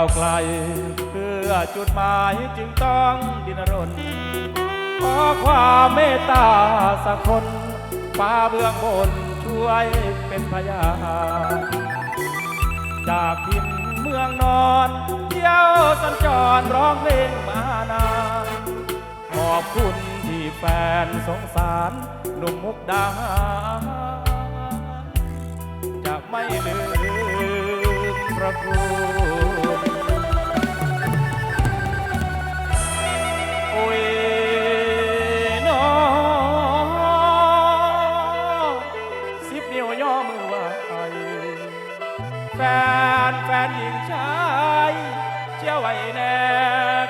าวไกล เพื่อจุดหมายจึงต้องดินรน ขอความเมตตาสักคนฟ้าเบื้องบนช่วยเป็นพยานจากทินเมืองนอนเที่ยวสัญจรร้องเพลงมานานขอบคุณที่แฟนสงสารหนุ่มมุกดาจะไม่ลืมพระคุณ ฟนหญิงชายเชื่อไว้แน่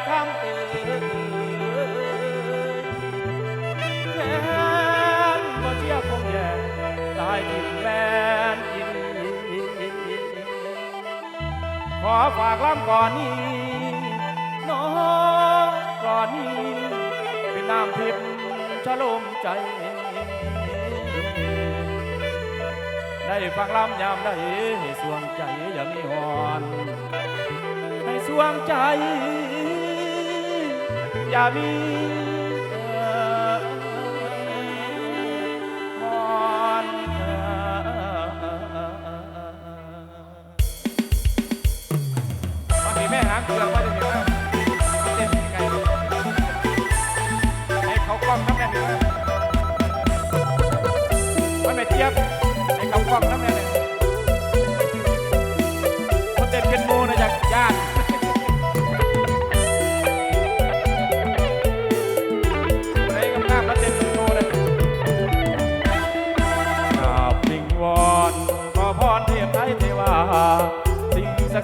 คำเอ่ยแฟนก็เชื่อคงแย่ตายถิ่แฟนอีลีขอฝากล้ำก่อนนี้น้องก่อนนี้เป็นน้ำทิพย์ชะลมใจ ได้ฟังลำยามได้ให้สวงใจอย่ามีหอนให้สวงใจ อย่ามี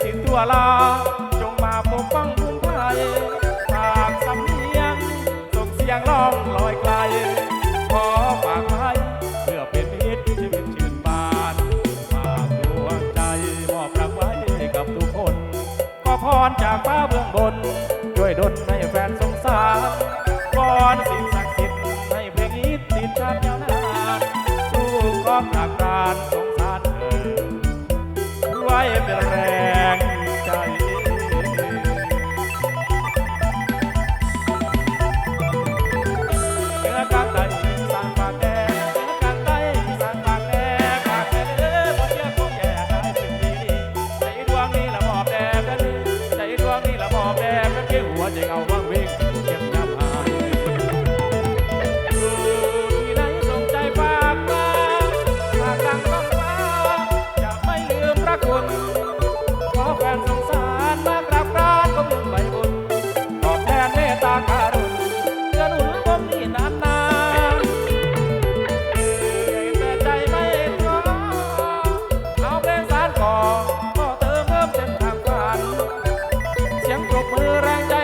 สิ่งศักดิ์สิทธิ์ทั่วลา จงมาปกป้องคุ้มภัยฝากสำเนียงส่งเสียงร้องลอยไกล ขอฝากไว้เพื่อเป็นมิตรชีวิตชื่นบานฝากดวงใจมอบรักไว้กับทุกคนขอพรจากฟ้าเบื้องบนช่วยดลให้แฟนสงสารวอนสิ่งศักดิ์สิทธิ์ให้เพลงนี้ติดชาติยาวนานสู้กองหลักานสงสารเธอไว้เป็นแรง สี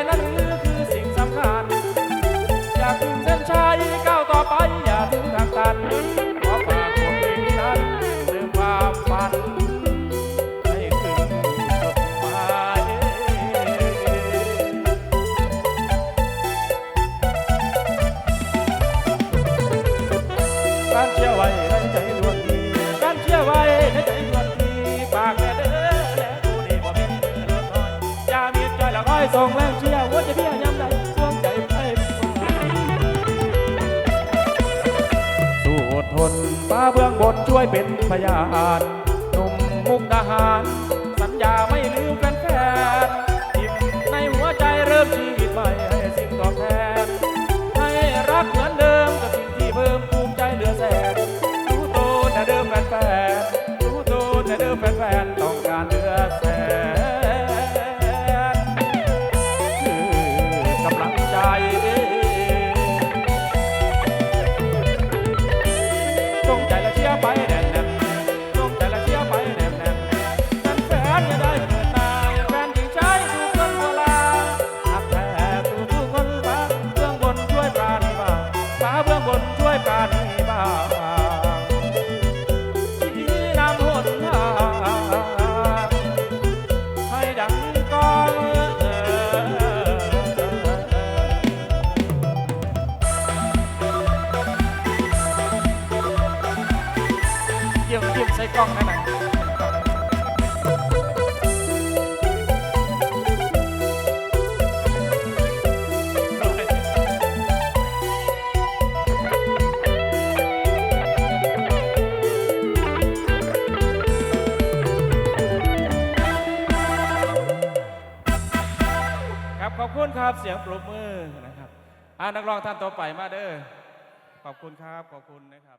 เบื้องบนช่วยเป็นพยานหนุ่มมุกดาหาร สัญญา ช้กล้องได้ไหมครับขอบคุณครับเสียงปรบมือนะครับอ่านักร้องท่านต่อไปมาเด้อขอบคุณครับ ขอบคุณนะครับ